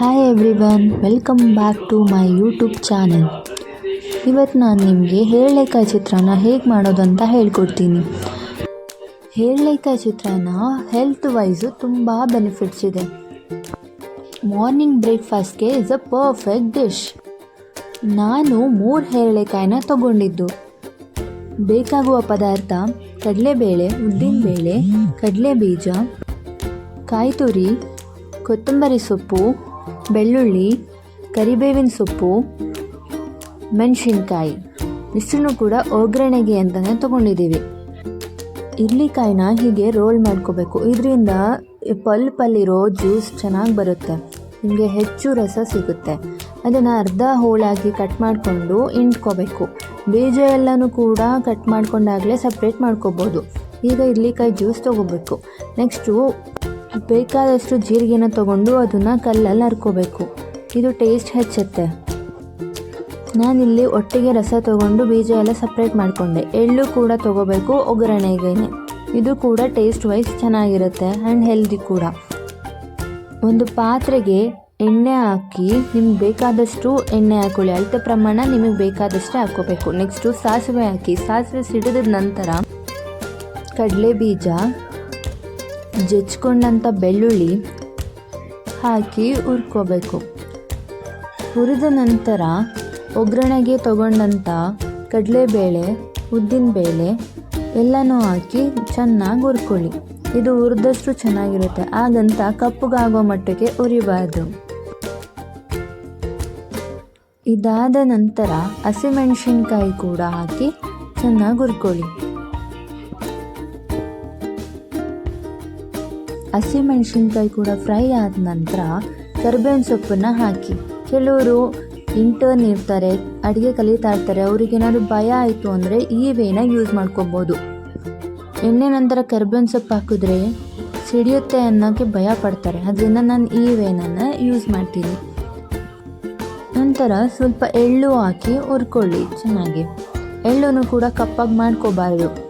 Hi everyone welcome back to my YouTube channel ಇವತ್ತು ನಾನು ನಿಮಗೆ ಹೇರಳೆಕಾಯಿ ಚಿತ್ರಾನ್ನ ಹೇಗೆ ಮಾಡೋದು ಅಂತ ಹೇಳ್ಕೊಡ್ತೀನಿ. ಹೇರಳೆಕಾಯಿ ಚಿತ್ರಾನ್ನ ಹೆಲ್ತ್ ವೈಸು ತುಂಬ ಬೆನಿಫಿಟ್ಸ್ ಇದೆ. ಮಾರ್ನಿಂಗ್ ಬ್ರೇಕ್ಫಾಸ್ಟ್ಗೆ ಇಸ್ ಅ ಪರ್ಫೆಕ್ಟ್ ಡಿಶ್ ನಾನು ಮೂರು ಹೇರಳೆಕಾಯಿನ ತಗೊಂಡಿದ್ದು. ಬೇಕಾಗುವ ಪದಾರ್ಥ ಕಡಲೆಬೇಳೆ, ಉದ್ದಿನಬೇಳೆ ಕಡಲೆ ಬೀಜ ಕಾಯಿ ತುರಿ ಕೊತ್ತಂಬರಿ ಸೊಪ್ಪು ಬೆಳ್ಳುಳ್ಳಿ, ಕರಿಬೇವಿನ ಸೊಪ್ಪು, ಮೆಣಸಿನ್ಕಾಯಿ. ಇಷ್ಟನ್ನು ಕೂಡ ಒಗ್ಗರಣೆಗೆ ಅಂತಲೇ ತೊಗೊಂಡಿದ್ದೀವಿ. ಇಡ್ಲಿಕಾಯಿನ ಹೀಗೆ ರೋಲ್ ಮಾಡ್ಕೋಬೇಕು. ಇದರಿಂದ ಪಲ್ಪಲ್ಲಿರೋ ಜ್ಯೂಸ್ ಚೆನ್ನಾಗಿ ಬರುತ್ತೆ. ನಿಮಗೆ ಹೆಚ್ಚು ರಸ ಸಿಗುತ್ತೆ. ಅದನ್ನು ಅರ್ಧ ಹೋಳಾಗಿ ಕಟ್ ಮಾಡಿಕೊಂಡು ಇಂಟ್ಕೋಬೇಕು ಬೀಜ ಎಲ್ಲನೂ ಕೂಡ ಕಟ್ ಮಾಡಿಕೊಂಡಾಗಲೇ ಸಪ್ರೇಟ್ ಮಾಡ್ಕೋಬೋದು. ಈಗ ಇಡ್ಲಿಕಾಯಿ ಜ್ಯೂಸ್ ತೊಗೋಬೇಕು. ನೆಕ್ಸ್ಟು ಬೇಕಾದಷ್ಟು ಜೀರಿಗೆನ ತಗೊಂಡು ಅದನ್ನು ಕಲ್ಲಲ್ಲಿ ಹರ್ಕೋಬೇಕು ಇದು ಟೇಸ್ಟ್ ಹೆಚ್ಚುತ್ತೆ. ನಾನಿಲ್ಲಿ ಒಟ್ಟಿಗೆ ರಸ ತಗೊಂಡು ಬೀಜ ಎಲ್ಲ ಸಪ್ರೇಟ್ ಮಾಡಿಕೊಂಡೆ. ಎಳ್ಳು ಕೂಡ ತಗೋಬೇಕು ಒಗ್ಗರಣೆಗೇನೆ. ಇದು ಕೂಡ ಟೇಸ್ಟ್ ವೈಸ್ ಚೆನ್ನಾಗಿರುತ್ತೆ ಆ್ಯಂಡ್ ಹೆಲ್ದಿ ಕೂಡ. ಒಂದು ಪಾತ್ರೆಗೆ ಎಣ್ಣೆ ಹಾಕಿ ನಿಮ್ಗೆ ಬೇಕಾದಷ್ಟು ಎಣ್ಣೆ ಹಾಕೊಳ್ಳಿ. ಅಳತೆ ಪ್ರಮಾಣ ನಿಮಗೆ ಬೇಕಾದಷ್ಟೇ ಹಾಕೋಬೇಕು ನೆಕ್ಸ್ಟು ಸಾಸಿವೆ ಹಾಕಿ. ಸಾಸಿವೆ ಸಿಡಿದ ನಂತರ ಕಡಲೆ ಬೀಜ ಜಜ್ಕೊಂಡಂಥ ಬೆಳ್ಳುಳ್ಳಿ ಹಾಕಿ ಹುರ್ಕೋಬೇಕು. ಹುರಿದ ನಂತರ ಒಗ್ಗರಣೆಗೆ ತಗೊಂಡಂಥ ಕಡಲೆಬೇಳೆ ಉದ್ದಿನಬೇಳೆ ಎಲ್ಲನೂ ಹಾಕಿ ಚೆನ್ನಾಗಿ ಹುರ್ಕೊಳ್ಳಿ. ಇದು ಹುರಿದಷ್ಟು ಚೆನ್ನಾಗಿರುತ್ತೆ. ಹಾಗಂತ ಕಪ್ಪುಗಾಗೋ ಮಟ್ಟಕ್ಕೆ ಹುರಿಬಾರ್ದು. ಇದಾದ ನಂತರ ಹಸಿಮೆಣಸಿನ್ಕಾಯಿ ಕೂಡ ಹಾಕಿ ಚೆನ್ನಾಗಿ ಹುರ್ಕೊಳ್ಳಿ. ಹಸಿಮೆಣಸಿನ್ಕಾಯಿ ಕೂಡ ಫ್ರೈ ಆದ ನಂತರ ಕರ್ಬೇವಿನ ಸೊಪ್ಪನ್ನು ಹಾಕಿ. ಕೆಲವರು ಇಂಟರ್ನ್ ಇರ್ತಾರೆ, ಅಡುಗೆ ಕಲಿತಾ ಇರ್ತಾರೆ ಅವ್ರಿಗೇನಾದ್ರು ಭಯ ಆಯಿತು ಅಂದರೆ ಈ ವೇನ ಯೂಸ್ ಮಾಡ್ಕೋಬೋದು. ಎಣ್ಣೆ ನಂತರ ಕರ್ಬೇವಿನ ಸೊಪ್ಪು ಹಾಕಿದ್ರೆ ಸಿಡಿಯುತ್ತೆ ಅನ್ನೋಕ್ಕೆ ಭಯ ಪಡ್ತಾರೆ. ಅದರಿಂದ ನಾನು ಈ ವೇನನ್ನು ಯೂಸ್ ಮಾಡ್ತೀನಿ. ನಂತರ ಸ್ವಲ್ಪ ಎಳ್ಳು ಹಾಕಿ ಹುರ್ಕೊಳ್ಳಿ ಚೆನ್ನಾಗಿ. ಎಳ್ಳನ್ನು ಕೂಡ ಕಪ್ಪಾಗಿ ಮಾಡ್ಕೋಬಾರ್ದು.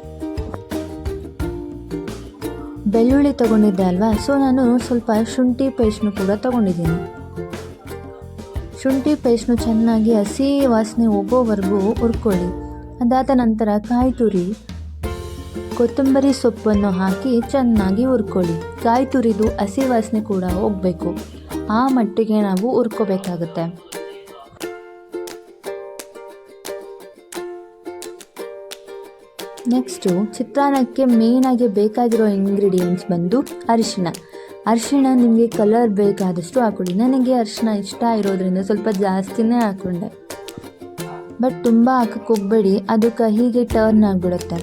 ಬೆಳ್ಳುಳ್ಳಿ ತೊಗೊಂಡಿದ್ದೆ ಅಲ್ವಾ? ಸೊ ನಾನು ಸ್ವಲ್ಪ ಶುಂಠಿ ಪೇಸ್ಟ್ನು ಕೂಡ ತೊಗೊಂಡಿದ್ದೀನಿ. ಶುಂಠಿ ಪೇಸ್ಟ್ನು ಚೆನ್ನಾಗಿ ಹಸಿ ವಾಸನೆ ಹೋಗೋವರೆಗೂ ಹುರ್ಕೊಳ್ಳಿ. ಅದಾದ ನಂತರ ಕಾಯಿ ತುರಿ, ಕೊತ್ತಂಬರಿ ಸೊಪ್ಪನ್ನು ಹಾಕಿ ಚೆನ್ನಾಗಿ ಹುರ್ಕೊಳ್ಳಿ. ಕಾಯಿ ತುರಿದು ಹಸಿ ವಾಸನೆ ಕೂಡ ಹೋಗಬೇಕು. ಆ ಮಟ್ಟಿಗೆ ನಾವು ಹುರ್ಕೋಬೇಕಾಗುತ್ತೆ. ನೆಕ್ಸ್ಟು ಚಿತ್ರಾನ್ನಕ್ಕೆ ಮೇಯ್ನಾಗಿ ಬೇಕಾಗಿರೋ ಇಂಗ್ರೀಡಿಯೆಂಟ್ಸ್ ಬಂದು ಅರಿಶಿಣ ಅರಿಶಿಣ ನಿಮಗೆ ಕಲರ್ ಬೇಕಾದಷ್ಟು ಹಾಕೊಳ್ಳಿ. ನನಗೆ ಅರಿಶಿಣ ಇಷ್ಟ ಇರೋದ್ರಿಂದ ಸ್ವಲ್ಪ ಜಾಸ್ತಿನೇ ಹಾಕ್ಕೊಂಡೆ ಬಟ್ ತುಂಬ ಹಾಕಕ್ಕೆ ಹೋಗಬೇಡಿ. ಅದು ಕಹಿಗೆ ಟರ್ನ್ ಆಗಿಬಿಡುತ್ತೆ.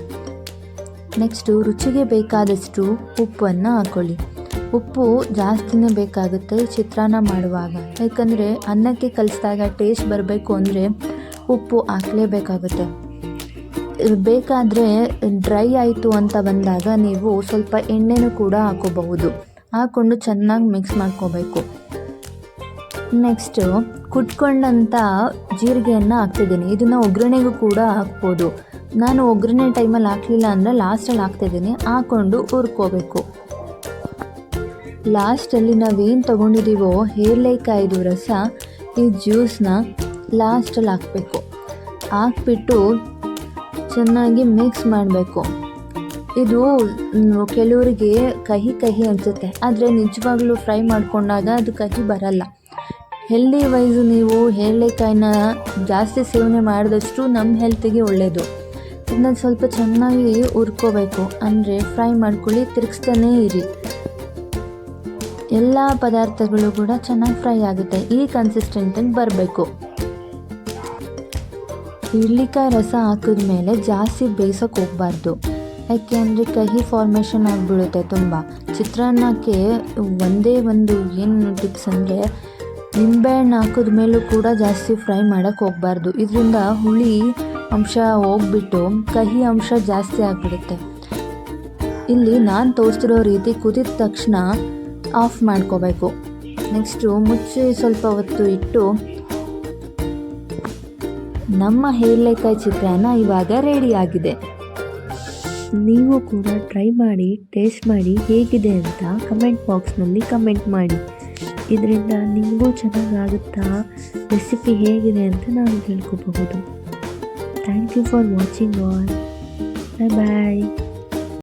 ನೆಕ್ಸ್ಟು ರುಚಿಗೆ ಬೇಕಾದಷ್ಟು ಉಪ್ಪನ್ನು ಹಾಕ್ಕೊಳ್ಳಿ ಉಪ್ಪು ಜಾಸ್ತಿನೇ ಬೇಕಾಗುತ್ತೆ ಚಿತ್ರಾನ್ನ ಮಾಡುವಾಗ. ಯಾಕಂದರೆ ಅನ್ನಕ್ಕೆ ಕಲಿಸಿದಾಗ ಟೇಸ್ಟ್ ಬರಬೇಕು ಅಂದರೆ ಉಪ್ಪು ಹಾಕಲೇಬೇಕಾಗುತ್ತೆ. ಬೇಕಾದರೆ ಡ್ರೈ ಆಯಿತು ಅಂತ ಬಂದಾಗ ನೀವು ಸ್ವಲ್ಪ ಎಣ್ಣೆನೂ ಕೂಡ ಹಾಕೋಬಹುದು. ಹಾಕ್ಕೊಂಡು ಚೆನ್ನಾಗಿ ಮಿಕ್ಸ್ ಮಾಡ್ಕೋಬೇಕು. ನೆಕ್ಸ್ಟು ಕುಟ್ಕೊಂಡಂಥ ಜೀರಿಗೆಯನ್ನು ಹಾಕ್ತಿದ್ದೀನಿ. ಇದನ್ನು ಒಗ್ಗರಣೆಗೂ ಕೂಡ ಹಾಕ್ಬೋದು. ನಾನು ಒಗ್ಗರಣೆ ಟೈಮಲ್ಲಿ ಹಾಕಲಿಲ್ಲ ಅಂದರೆ ಲಾಸ್ಟಲ್ಲಿ ಹಾಕ್ತಿದ್ದೀನಿ. ಹಾಕ್ಕೊಂಡು ಹುರ್ಕೋಬೇಕು. ಲಾಸ್ಟಲ್ಲಿ ನಾವೇನು ತೊಗೊಂಡಿದ್ದೀವೋ ಹೇರ್ಲೆಕಾಯ್ದು ರಸ, ಈ ಜ್ಯೂಸನ್ನ ಲಾಸ್ಟಲ್ಲಿ ಹಾಕಬೇಕು. ಹಾಕ್ಬಿಟ್ಟು ಚೆನ್ನಾಗಿ ಮಿಕ್ಸ್ ಮಾಡಬೇಕು. ಇದು ಕೆಲವರಿಗೆ ಕಹಿ ಕಹಿ ಅನಿಸುತ್ತೆ. ಆದರೆ ನಿಜವಾಗ್ಲೂ ಫ್ರೈ ಮಾಡಿಕೊಂಡಾಗ ಅದು ಕಹಿ ಬರಲ್ಲ. ಹೆಲ್ದಿ ವೈಸ್ ನೀವು ಹೇಳೆಕಾಯಿನ ಜಾಸ್ತಿ ಸೇವನೆ ಮಾಡಿದಷ್ಟು ನಮ್ಮ ಹೆಲ್ತಿಗೆ ಒಳ್ಳೆಯದು ಇದನ್ನ ಸ್ವಲ್ಪ ಚೆನ್ನಾಗಿ ಹುರ್ಕೋಬೇಕು. ಅಂದರೆ ಫ್ರೈ ಮಾಡ್ಕೊಳ್ಳಿ, ತಿರುಗಿಸ್ತಾನೇ ಇರಿ. ಎಲ್ಲ ಪದಾರ್ಥಗಳು ಕೂಡ ಚೆನ್ನಾಗಿ ಫ್ರೈ ಆಗುತ್ತೆ. ಈ ಕನ್ಸಿಸ್ಟೆಂಟಾಗಿ ಬರಬೇಕು. ಇಡ್ಲಿಕಾಯಿ ರಸ ಹಾಕಿದ್ಮೇಲೆ ಜಾಸ್ತಿ ಬೇಯಿಸೋಕೆ ಹೋಗಬಾರ್ದು. ಯಾಕೆ ಅಂದರೆ ಕಹಿ ಫಾರ್ಮೇಷನ್ ಆಗಿಬಿಡುತ್ತೆ ತುಂಬ. ಚಿತ್ರಾನ್ನಕ್ಕೆ ಒಂದೇ ಒಂದು ಏನು ಟಿಪ್ಸ್ ಅಂದರೆ ನಿಂಬೆಹಣ್ಣು ಹಾಕಿದ ಮೇಲೂ ಕೂಡ ಜಾಸ್ತಿ ಫ್ರೈ ಮಾಡೋಕ್ಕೆ ಹೋಗಬಾರ್ದು. ಇದರಿಂದ ಹುಳಿ ಅಂಶ ಹೋಗ್ಬಿಟ್ಟು ಕಹಿ ಅಂಶ ಜಾಸ್ತಿ ಆಗಿಬಿಡುತ್ತೆ. ಇಲ್ಲಿ ನಾನು ತೋರಿಸ್ತಿರೋ ರೀತಿ ಕುದಿದ ತಕ್ಷಣ ಆಫ್ ಮಾಡ್ಕೋಬೇಕು. ನೆಕ್ಸ್ಟು ಮುಚ್ಚಿ ಸ್ವಲ್ಪ ಹೊತ್ತು ಇಟ್ಟು ನಮ್ಮ ಹೇರಳೆಕಾಯಿ ಚಿತ್ರಾನ್ನ ಇವಾಗ ರೆಡಿಯಾಗಿದೆ ನೀವು ಕೂಡ ಟ್ರೈ ಮಾಡಿ, ಟೇಸ್ಟ್ ಮಾಡಿ ಹೇಗಿದೆ ಅಂತ ಕಮೆಂಟ್ ಬಾಕ್ಸ್ನಲ್ಲಿ ಕಮೆಂಟ್ ಮಾಡಿ. ಇದರಿಂದ ನಿಮಗೂ ಚೆನ್ನಾಗಾಗುತ್ತಾ, ರೆಸಿಪಿ ಹೇಗಿದೆ ಅಂತ ನಾನು ತಿಳ್ಕೋಬಹುದು. Thank you for watching all. Bye bye.